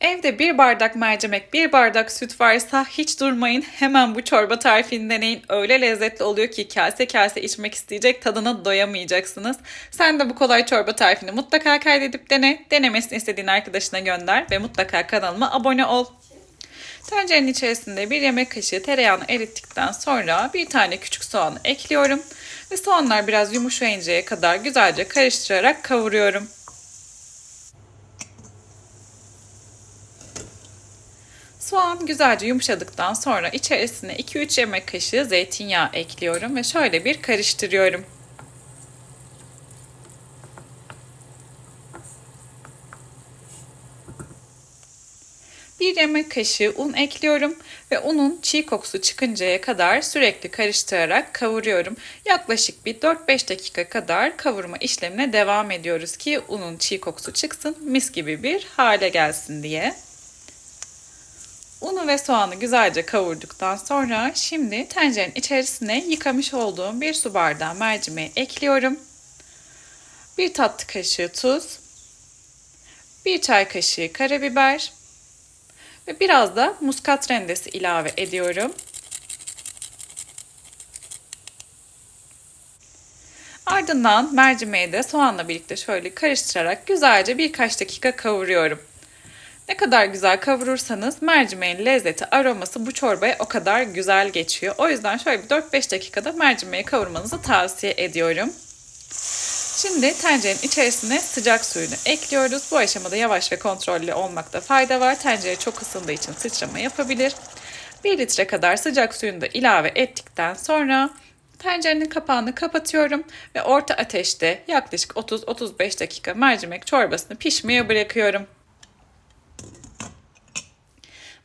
Evde bir bardak mercimek, bir bardak süt varsa hiç durmayın. Hemen bu çorba tarifini deneyin. Öyle lezzetli oluyor ki kase kase içmek isteyecek tadına doyamayacaksınız. Sen de bu kolay çorba tarifini mutlaka kaydedip dene. Denemesini istediğin arkadaşına gönder ve mutlaka kanalıma abone ol. Tencerenin içerisinde bir yemek kaşığı tereyağını erittikten sonra bir tane küçük soğanı ekliyorum. Ve soğanlar biraz yumuşayıncaya kadar güzelce karıştırarak kavuruyorum. Soğan güzelce yumuşadıktan sonra içerisine 2-3 yemek kaşığı zeytinyağı ekliyorum ve şöyle bir karıştırıyorum. Bir yemek kaşığı un ekliyorum ve unun çiğ kokusu çıkıncaya kadar sürekli karıştırarak kavuruyorum. Yaklaşık bir 4-5 dakika kadar kavurma işlemine devam ediyoruz ki unun çiğ kokusu çıksın, mis gibi bir hale gelsin diye. Unu ve soğanı güzelce kavurduktan sonra şimdi tencerenin içerisine yıkamış olduğum bir su bardağı mercimeği ekliyorum. Bir tatlı kaşığı tuz, bir çay kaşığı karabiber ve biraz da muskat rendesi ilave ediyorum. Ardından mercimeği de soğanla birlikte şöyle karıştırarak güzelce birkaç dakika kavuruyorum. Ne kadar güzel kavurursanız mercimeğin lezzeti, aroması bu çorbaya o kadar güzel geçiyor. O yüzden şöyle bir 4-5 dakikada mercimeği kavurmanızı tavsiye ediyorum. Şimdi tencerenin içerisine sıcak suyunu ekliyoruz. Bu aşamada yavaş ve kontrollü olmakta fayda var. Tencere çok ısındığı için sıçrama yapabilir. 1 litre kadar sıcak suyunu da ilave ettikten sonra tencerenin kapağını kapatıyorum ve orta ateşte yaklaşık 30-35 dakika mercimek çorbasını pişmeye bırakıyorum.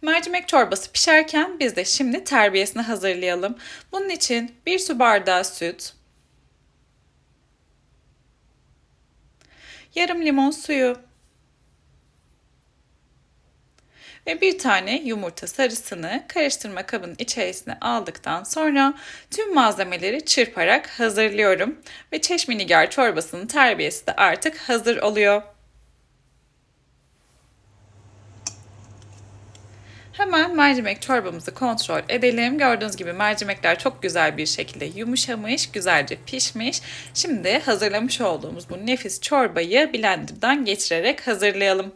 Mercimek çorbası pişerken biz de şimdi terbiyesini hazırlayalım. Bunun için bir su bardağı süt, yarım limon suyu ve bir tane yumurta sarısını karıştırma kabının içerisine aldıktan sonra tüm malzemeleri çırparak hazırlıyorum ve çeşminigar çorbasının terbiyesi de artık hazır oluyor. Hemen mercimek çorbamızı kontrol edelim. Gördüğünüz gibi mercimekler çok güzel bir şekilde yumuşamış, güzelce pişmiş. Şimdi hazırlamış olduğumuz bu nefis çorbayı blenderdan geçirerek hazırlayalım.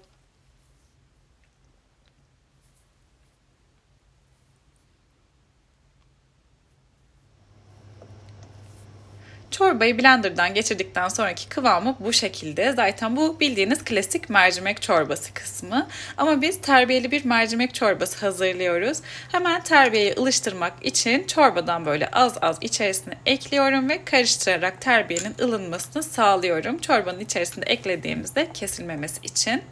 Çorbayı blenderdan geçirdikten sonraki kıvamı bu şekilde. Zaten bu bildiğiniz klasik mercimek çorbası kısmı. Ama biz terbiyeli bir mercimek çorbası hazırlıyoruz. Hemen terbiyeyi ılıştırmak için çorbadan böyle az az içerisine ekliyorum ve karıştırarak terbiyenin ılınmasını sağlıyorum. Çorbanın içerisinde eklediğimizde kesilmemesi için.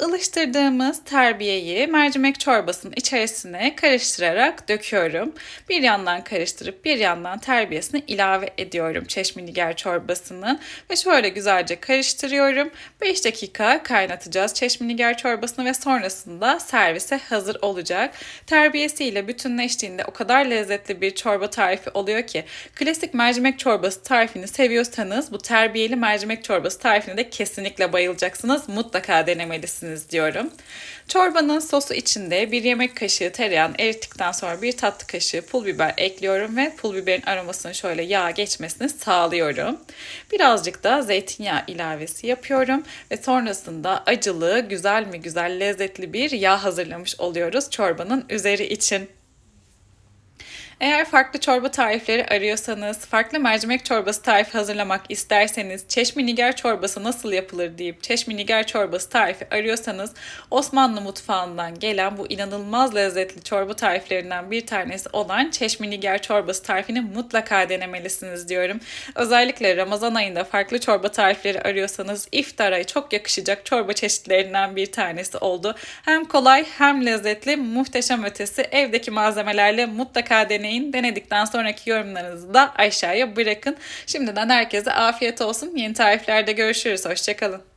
Ilıştırdığımız terbiyeyi mercimek çorbasının içerisine karıştırarak döküyorum. Bir yandan karıştırıp bir yandan terbiyesini ilave ediyorum çeşminiger çorbasının ve şöyle güzelce karıştırıyorum. 5 dakika kaynatacağız çeşminiger çorbasını ve sonrasında servise hazır olacak. Terbiyesiyle bütünleştiğinde o kadar lezzetli bir çorba tarifi oluyor ki klasik mercimek çorbası tarifini seviyorsanız bu terbiyeli mercimek çorbası tarifine de kesinlikle bayılacaksınız. Mutlaka denemelisiniz yapabilirsiniz diyorum. Çorbanın sosu içinde bir yemek kaşığı tereyağını erittikten sonra bir tatlı kaşığı pul biber ekliyorum ve pul biberin aromasını şöyle yağ geçmesini sağlıyorum. Birazcık da zeytinyağı ilavesi yapıyorum ve sonrasında acılı, güzel mi güzel, lezzetli bir yağ hazırlamış oluyoruz çorbanın üzeri için. Eğer farklı çorba tarifleri arıyorsanız, farklı mercimek çorbası tarifi hazırlamak isterseniz, çeşmi niger çorbası nasıl yapılır deyip çeşmi niger çorbası tarifi arıyorsanız Osmanlı mutfağından gelen bu inanılmaz lezzetli çorba tariflerinden bir tanesi olan çeşmi niger çorbası tarifini mutlaka denemelisiniz diyorum. Özellikle Ramazan ayında farklı çorba tarifleri arıyorsanız iftara çok yakışacak çorba çeşitlerinden bir tanesi oldu. Hem kolay hem lezzetli, muhteşem ötesi evdeki malzemelerle mutlaka deneyin deneyin. Denedikten sonraki yorumlarınızı da aşağıya bırakın. Şimdiden herkese afiyet olsun. Yeni tariflerde görüşürüz. Hoşçakalın.